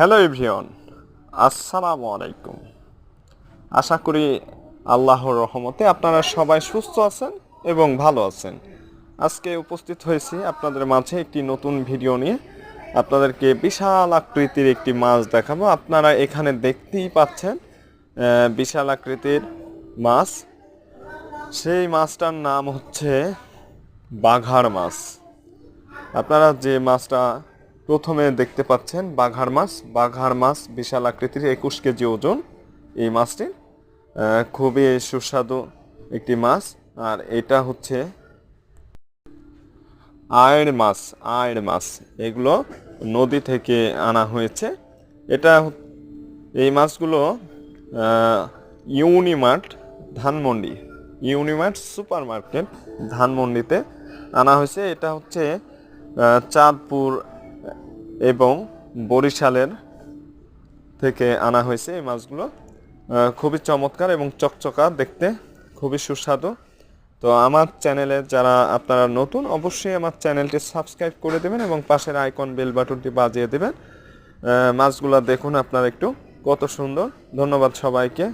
Hello everyone আসসালামু আলাইকুম। আশা করি আল্লাহর রহমতে আপনারা সবাই সুস্থ আছেন এবং ভালো আছেন। আজকে উপস্থিত হয়েছি আপনাদের মাঝে একটি নতুন ভিডিও নিয়ে। আপনাদেরকে বিশাল আকৃতির একটি মাছ দেখাবো। আপনারা এখানে দেখতেই পাচ্ছেন বিশাল আকৃতির মাছ। সেই মাছটার নাম হচ্ছে বাঘার মাছ। আপনারা যে মাছটা প্রথমে দেখতে পাচ্ছেন বাঘার মাছ। বাঘার মাছ বিশাল আকৃতির, একুশ কেজি ওজন এই মাছটি। খুবই সুস্বাদু একটি মাছ। আর এটা হচ্ছে আয়ের মাছ আয়ের মাছ। এগুলো নদী থেকে আনা হয়েছে। এটা এই মাছগুলো Unimart Dhanmondi, Unimart super market ধানমন্ডিতে আনা হয়েছে। এটা হচ্ছে চাঁদপুর এবং বরিশালের থেকে আনা হয়েছে এই মাছগুলো। খুবই চমৎকার এবং চকচকা, দেখতে খুবই সুস্বাদু। তো আমার চ্যানেলে যারা আপনারা নতুন, অবশ্যই আমার চ্যানেলটি সাবস্ক্রাইব করে দেবেন এবং পাশের আইকন বেল বাটনটি বাজিয়ে দেবেন। মাছগুলো দেখুন আপনারা একটু, কত সুন্দর। ধন্যবাদ সবাইকে।